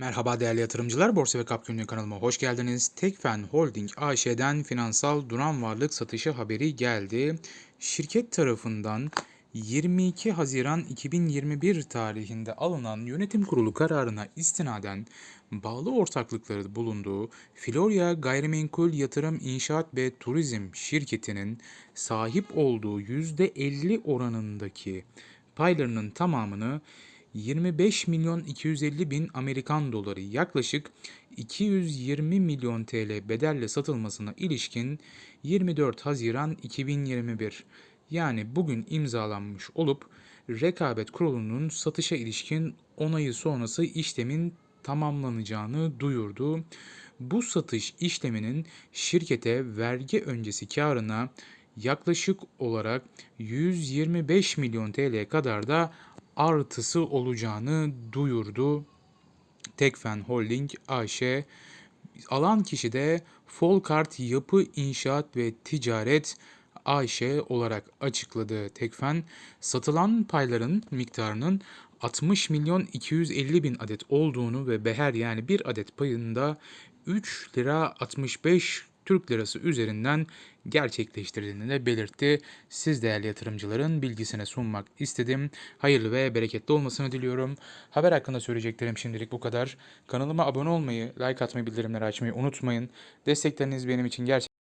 Merhaba değerli yatırımcılar, Borsa ve Kap Günlüğü kanalıma hoş geldiniz. Tekfen Holding AŞ'den finansal duran varlık satışı haberi geldi. Şirket tarafından 22 Haziran 2021 tarihinde alınan yönetim kurulu kararına istinaden bağlı ortaklıkları bulunduğu Florya Gayrimenkul Yatırım İnşaat ve Turizm şirketinin sahip olduğu %50 oranındaki paylarının tamamını 25 milyon 250 bin Amerikan doları yaklaşık 220 milyon TL bedelle satılmasına ilişkin 24 Haziran 2021 yani bugün imzalanmış olup rekabet kurulunun satışa ilişkin onayı sonrası işlemin tamamlanacağını duyurdu. Bu satış işleminin şirkete vergi öncesi karına yaklaşık olarak 125 milyon TL kadar da artısı olacağını duyurdu. Tekfen Holding AŞ alan kişi de Folkart Yapı İnşaat ve Ticaret AŞ olarak açıkladı. Tekfen satılan payların miktarının 60 milyon 250 bin adet olduğunu ve Beher yani bir adet payında 3 lira 65 Türk lirası üzerinden gerçekleştirildiğini de belirtti. Siz değerli yatırımcıların bilgisine sunmak istedim. Hayırlı ve bereketli olmasını diliyorum. Haber hakkında söyleyeceklerim şimdilik bu kadar. Kanalıma abone olmayı, like atmayı, bildirimleri açmayı unutmayın. Destekleriniz benim için gerçekten